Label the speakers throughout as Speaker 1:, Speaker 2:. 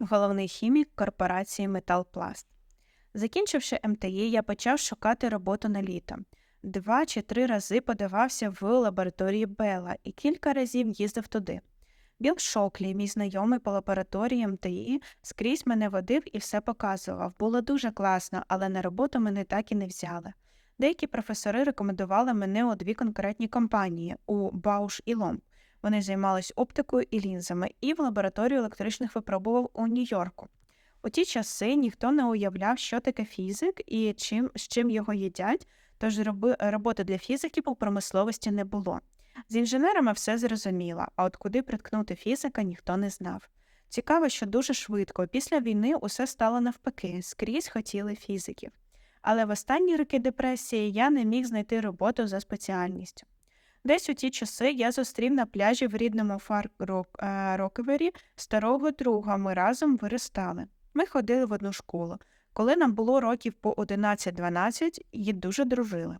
Speaker 1: головний хімік корпорації Металпласт. Закінчивши МТІ, я почав шукати роботу на літо. Два чи три рази подавався в лабораторії Бела і кілька разів їздив туди. Біл Шоклі, мій знайомий по лабораторії МТІ, скрізь мене водив і все показував. Було дуже класно, але на роботу мене так і не взяли. Деякі професори рекомендували мене у дві конкретні компанії у Бауш і Ломб. Вони займались оптикою і лінзами, і в лабораторію електричних випробував у Нью-Йорку. У ті часи ніхто не уявляв, що таке фізик і чим, з чим його їдять, тож роби, роботи для фізиків у промисловості не було. З інженерами все зрозуміло, а от куди приткнути фізика ніхто не знав. Цікаво, що дуже швидко, після війни усе стало навпаки, скрізь хотіли фізиків. Але в останні роки депресії я не міг знайти роботу за спеціальністю. Десь у ті часи я зустрів на пляжі в рідному фар Рокевері старого друга. Ми разом виростали. Ми ходили в одну школу. Коли нам було років по 11-12, і дуже дружили.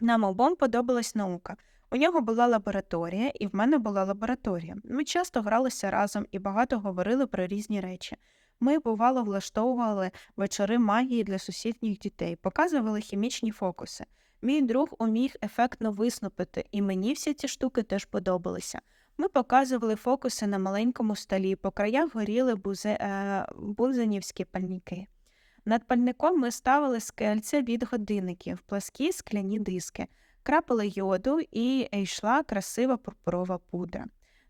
Speaker 1: Нам обом подобалась наука. У нього була лабораторія, і в мене була лабораторія. Ми часто гралися разом і багато говорили про різні речі. Ми, бувало, влаштовували вечори магії для сусідніх дітей, показували хімічні фокуси. Мій друг уміг ефектно виснупити, і мені всі ці штуки теж подобалися. Ми показували фокуси на маленькому столі, по краях горіли бузе, е, бузинівські пальники. Над пальником ми ставили скельця від годинників, пласкі скляні диски, крапили йоду і йшла красива пурпурова пудра.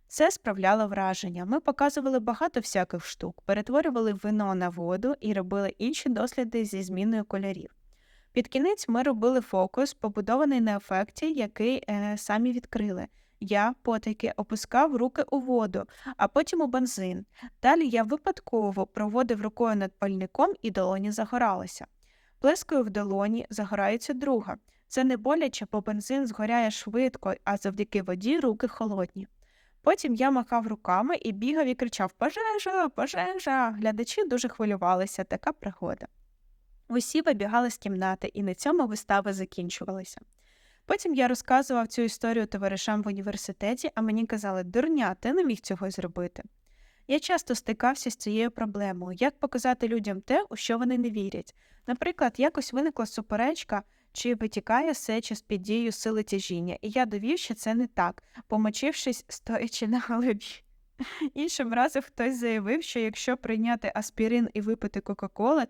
Speaker 1: Це справляло враження. Ми показували багато всяких штук, перетворювали вино на воду і робили інші досліди зі зміною кольорів. Під кінець ми робили фокус, побудований на ефекті, який е, самі відкрили. Я потайки опускав руки у воду, а потім у бензин. Далі я випадково проводив рукою над пальником і долоні загоралися. Плескою в долоні загорається друга. Це не боляче, бо бензин згоряє швидко, а завдяки воді руки холодні. Потім я махав руками і бігав і кричав Пожежа, пожежа. Глядачі дуже хвилювалися, така пригода. Усі вибігали з кімнати, і на цьому вистави закінчувалися. Потім я розказував цю історію товаришам в університеті, а мені казали, дурня, ти не міг цього зробити. Я часто стикався з цією проблемою, як показати людям те, у що вони не вірять. Наприклад, якось виникла суперечка, чи витікає сеча з під дією сили тяжіння, і я довів, що це не так, помочившись, стоячи на голові. Іншим разом хтось заявив, що якщо прийняти аспірин і випити Кока-Коли,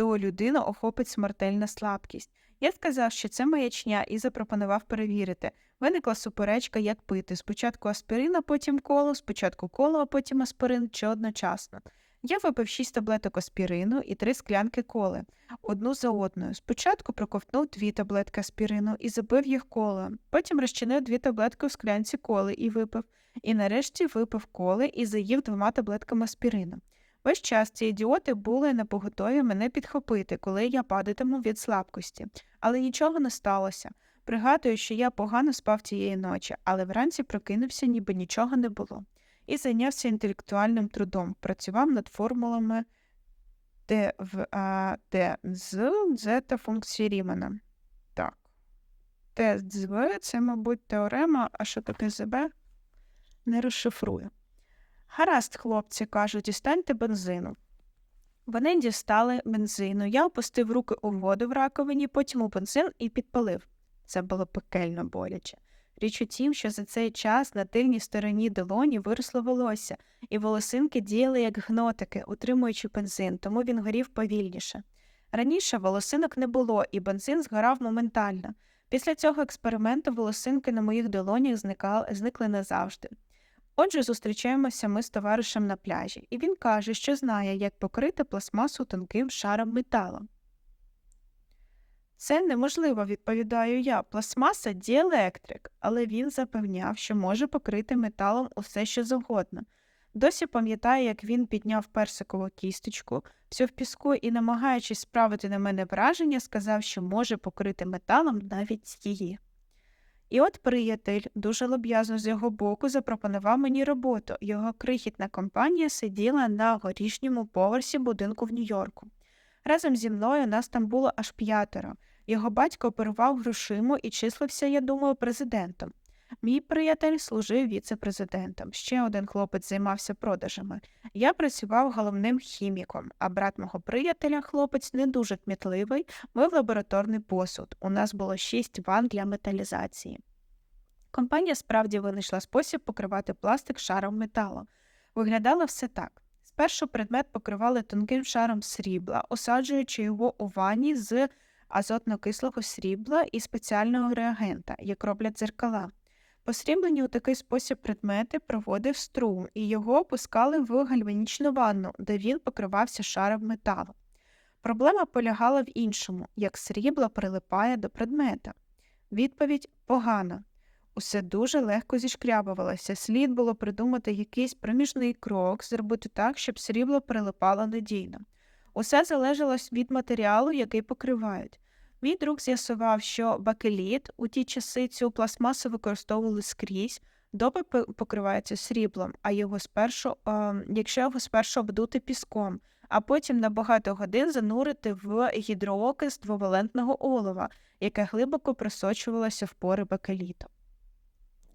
Speaker 1: то людину охопить смертельна слабкість. Я сказав, що це маячня, і запропонував перевірити. Виникла суперечка, як пити. Спочатку аспирин, а потім коло, спочатку коло, а потім аспирин чи одночасно. Я випив шість таблеток аспірину і три склянки коли, одну за одною. Спочатку проковтнув дві таблетки аспірину і забив їх колом. Потім розчинив дві таблетки у склянці коли і випив. І нарешті випив коли і заїв двома таблетками аспірину. Весь час ці ідіоти були напоготові мене підхопити, коли я падатиму від слабкості, але нічого не сталося. Пригадую, що я погано спав тієї ночі, але вранці прокинувся, ніби нічого не було, і зайнявся інтелектуальним трудом, працював над формулами Т в А, Т з зета функції Рімана. Так. Т з це, мабуть, теорема, а що таке ЗБ? Не розшифрую. Гаразд, хлопці, кажуть, дістаньте бензину. Вони дістали бензину. Я опустив руки у воду в раковині, потім у бензин і підпалив. Це було пекельно боляче. Річ у тім, що за цей час на тильній стороні долоні виросло волосся, і волосинки діяли як гнотики, утримуючи бензин, тому він горів повільніше. Раніше волосинок не було, і бензин згорав моментально. Після цього експерименту волосинки на моїх долонях зникали, зникли назавжди. Отже, зустрічаємося ми з товаришем на пляжі, і він каже, що знає, як покрити пластмасу тонким шаром металу. Це неможливо, відповідаю я. Пластмаса діелектрик, але він запевняв, що може покрити металом усе, що завгодно. Досі пам'ятаю, як він підняв персикову кісточку, всю в піску і, намагаючись справити на мене враження, сказав, що може покрити металом навіть її. І от приятель, дуже лоб'язно з його боку, запропонував мені роботу. Його крихітна компанія сиділа на горішньому поверсі будинку в Нью-Йорку. Разом зі мною нас там було аж п'ятеро. Його батько оперував грошима і числився, я думаю, президентом. Мій приятель служив віце-президентом. Ще один хлопець займався продажами. Я працював головним хіміком, а брат мого приятеля, хлопець не дуже кмітливий, мив лабораторний посуд. У нас було шість ван для металізації. Компанія справді винайшла спосіб покривати пластик шаром металу. Виглядало все так. Спершу предмет покривали тонким шаром срібла, осаджуючи його у ванні з азотно-кислого срібла і спеціального реагента, як роблять дзеркала. Посріблені у такий спосіб предмети проводив струм, і його опускали в гальванічну ванну, де він покривався шаром металу. Проблема полягала в іншому, як срібло прилипає до предмета. Відповідь погана. Усе дуже легко зішкрябувалося. Слід було придумати якийсь проміжний крок, зробити так, щоб срібло прилипало надійно. Усе залежало від матеріалу, який покривають. Мій друг з'ясував, що бакеліт у ті часи цю пластмасу використовували скрізь, доби покривається сріблом, а його спершу, а, якщо його спершу обдути піском, а потім на багато годин занурити в гідроокис двовалентного олова, яке глибоко просочувалося в пори бакеліту.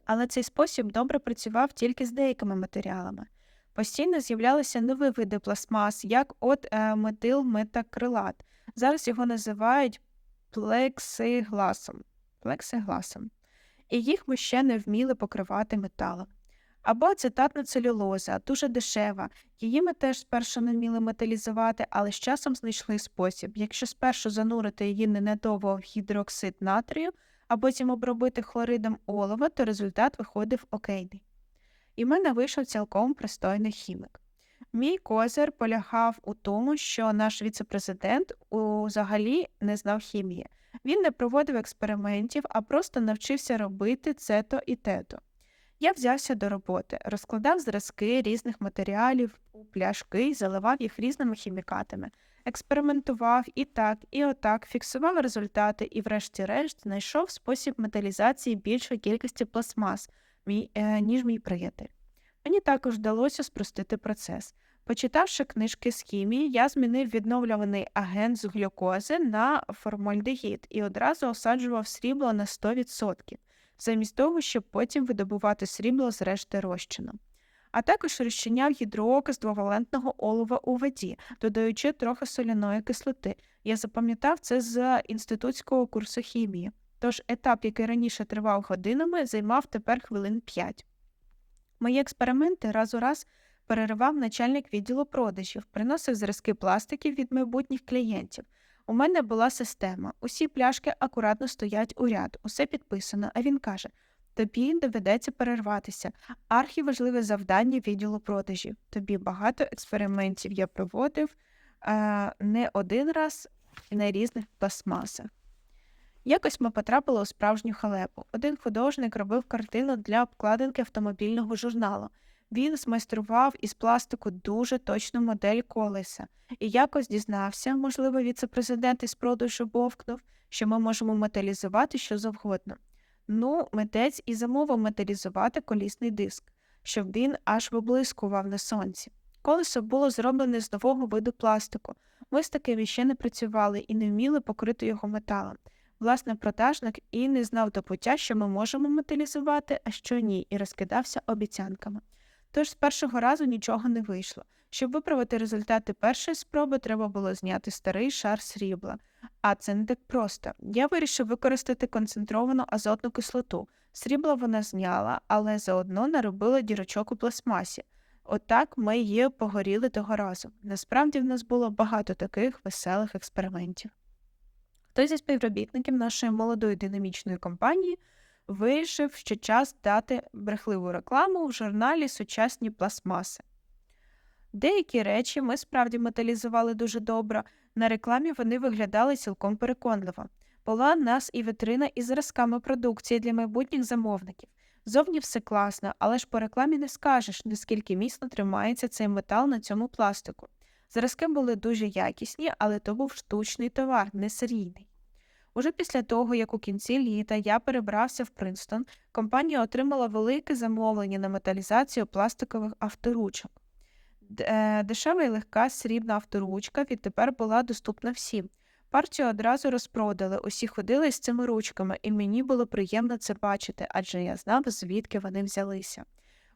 Speaker 1: Але цей спосіб добре працював тільки з деякими матеріалами. Постійно з'являлися нові види пластмас, як от е, метилметакрилат. Зараз його називають плексигласом. плексигласом. І їх ми ще не вміли покривати металом. Або ацетатна целюлоза, дуже дешева. Її ми теж спершу не вміли металізувати, але з часом знайшли спосіб. Якщо спершу занурити її ненадовго в гідроксид натрію, а потім обробити хлоридом олова, то результат виходив окейний. І в мене вийшов цілком пристойний хімік. Мій козир полягав у тому, що наш віцепрезидент взагалі не знав хімії. Він не проводив експериментів, а просто навчився робити це-то і те-то. Я взявся до роботи, розкладав зразки різних матеріалів у пляшки заливав їх різними хімікатами, експериментував і так, і отак, фіксував результати і, врешті-решт, знайшов спосіб металізації більшої кількості пластмас, е, ніж мій приятель. Мені також вдалося спростити процес. Почитавши книжки з хімії, я змінив відновлюваний агент з глюкози на формальдегід і одразу осаджував срібло на 100%, замість того, щоб потім видобувати срібло з решти розчину. А також розчиняв гідроокис двовалентного олова у воді, додаючи трохи соляної кислоти. Я запам'ятав це з інститутського курсу хімії. Тож етап, який раніше тривав годинами, займав тепер хвилин 5. Мої експерименти раз у раз переривав начальник відділу продажів, приносив зразки пластиків від майбутніх клієнтів. У мене була система. Усі пляшки акуратно стоять у ряд, усе підписано, а він каже тобі доведеться перерватися. Архіважливе завдання відділу продажів. Тобі багато експериментів я проводив е, не один раз на різних пластмасах. Якось ми потрапили у справжню халепу. Один художник робив картину для обкладинки автомобільного журналу. Він змайстрував із пластику дуже точну модель колеса і якось дізнався, можливо, віце-президент із продажу бовкнув, що ми можемо металізувати що завгодно. Ну, митець і замовив металізувати колісний диск, щоб він аж виблискував на сонці. Колесо було зроблене з нового виду пластику. Ми з такими ще не працювали і не вміли покрити його металом. Власне, продажник і не знав до пуття, що ми можемо металізувати, а що ні, і розкидався обіцянками. Тож з першого разу нічого не вийшло. Щоб виправити результати першої спроби, треба було зняти старий шар срібла. А це не так просто. Я вирішив використати концентровану азотну кислоту. Срібло вона зняла, але заодно наробила дірочок у пластмасі. Отак ми її погоріли того разу. Насправді в нас було багато таких веселих експериментів. Хтось зі співробітників нашої молодої динамічної компанії вирішив, що час дати брехливу рекламу в журналі Сучасні пластмаси. Деякі речі ми справді металізували дуже добре, на рекламі вони виглядали цілком переконливо. Була в нас і витрина із зразками продукції для майбутніх замовників. Зовні все класно, але ж по рекламі не скажеш, наскільки міцно тримається цей метал на цьому пластику. Зразки були дуже якісні, але то був штучний товар, не серійний. Уже після того, як у кінці літа я перебрався в Принстон, компанія отримала велике замовлення на металізацію пластикових авторучок. Е, дешева і легка срібна авторучка відтепер була доступна всім. Партію одразу розпродали, усі ходили з цими ручками, і мені було приємно це бачити, адже я знав, звідки вони взялися.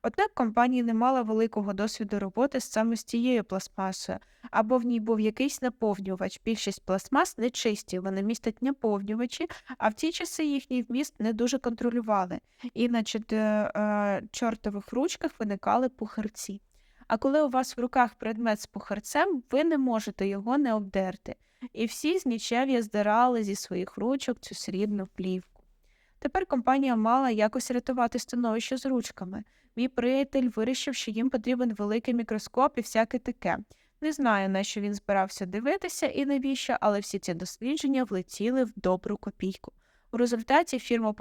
Speaker 1: Однак компанія не мала великого досвіду роботи саме з цією пластмасою, або в ній був якийсь наповнювач. Більшість пластмас не чисті, вони містять наповнювачі, а в ті часи їхній вміст не дуже контролювали, і на чот- е, чортових ручках виникали пухарці. А коли у вас в руках предмет з пухарцем, ви не можете його не обдерти. І всі з нічев'я здирали зі своїх ручок цю срібну плівку. Тепер компанія мала якось рятувати становище з ручками. Мій приятель вирішив, що їм потрібен великий мікроскоп і всяке таке. Не знаю, на що він збирався дивитися і навіщо, але всі ці дослідження влетіли в добру копійку. У результаті фірма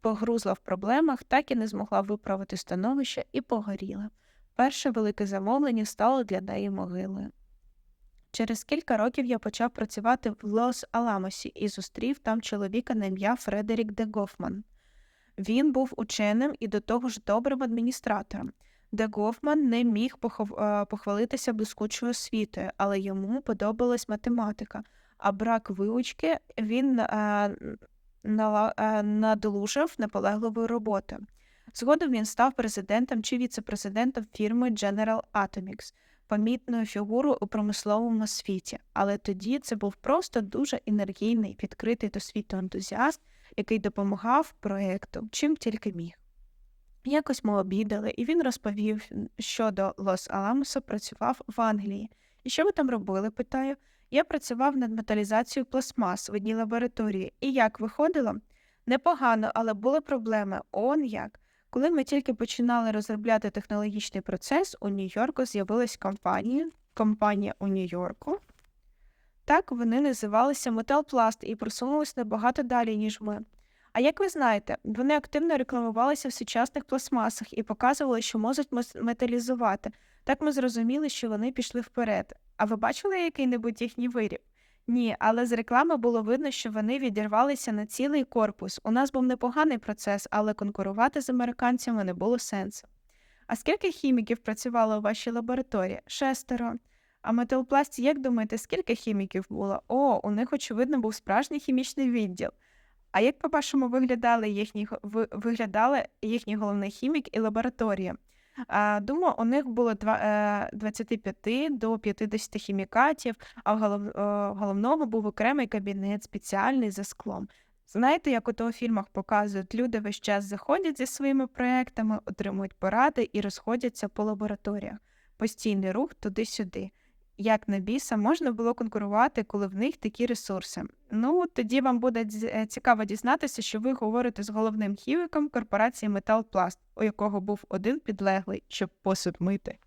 Speaker 1: погрузла в проблемах, так і не змогла виправити становище і погоріла. Перше велике замовлення стало для неї могилою. Через кілька років я почав працювати в Лос-Аламосі і зустрів там чоловіка на ім'я Фредерік де Гофман. Він був ученим і до того ж добрим адміністратором. Де Гофман не міг е, похвалитися блискучою освітою, але йому подобалась математика, а брак виучки він е, е, надолужив наполегливою роботою. Згодом він став президентом чи віце-президентом фірми General Atomics, помітною фігурою у промисловому світі. Але тоді це був просто дуже енергійний, відкритий до світу ентузіаст, який допомагав проєкту, чим тільки міг. Якось ми обідали, і він розповів, що до Лос-Аламоса працював в Англії. І що ви там робили? питаю. Я працював над металізацією пластмас в одній лабораторії. І як виходило? Непогано, але були проблеми. Он як. Коли ми тільки починали розробляти технологічний процес, у Нью-Йорку з'явилась компанія, компанія у Нью-Йорку. Так вони називалися Металпласт і просунулись набагато далі, ніж ми. А як ви знаєте, вони активно рекламувалися в сучасних пластмасах і показували, що можуть металізувати. Так ми зрозуміли, що вони пішли вперед. А ви бачили який-небудь їхній виріб? Ні, але з реклами було видно, що вони відірвалися на цілий корпус. У нас був непоганий процес, але конкурувати з американцями не було сенсу. А скільки хіміків працювало у вашій лабораторії? Шестеро. А металопласті, як думаєте, скільки хіміків було? О, у них, очевидно, був справжній хімічний відділ. А як, по-вашому, виглядали їхні, виглядали їхній головний хімік і лабораторія? Думаю, у них було два, е, 25 до 50 хімікатів, а в е, головного був окремий кабінет, спеціальний за склом. Знаєте, як у фільмах показують, люди весь час заходять зі своїми проектами, отримують поради і розходяться по лабораторіях. Постійний рух туди-сюди. Як на біса можна було конкурувати, коли в них такі ресурси? Ну, тоді вам буде е, цікаво дізнатися, що ви говорите з головним хіміком корпорації Металпласт, у якого був один підлеглий, щоб посуд мити.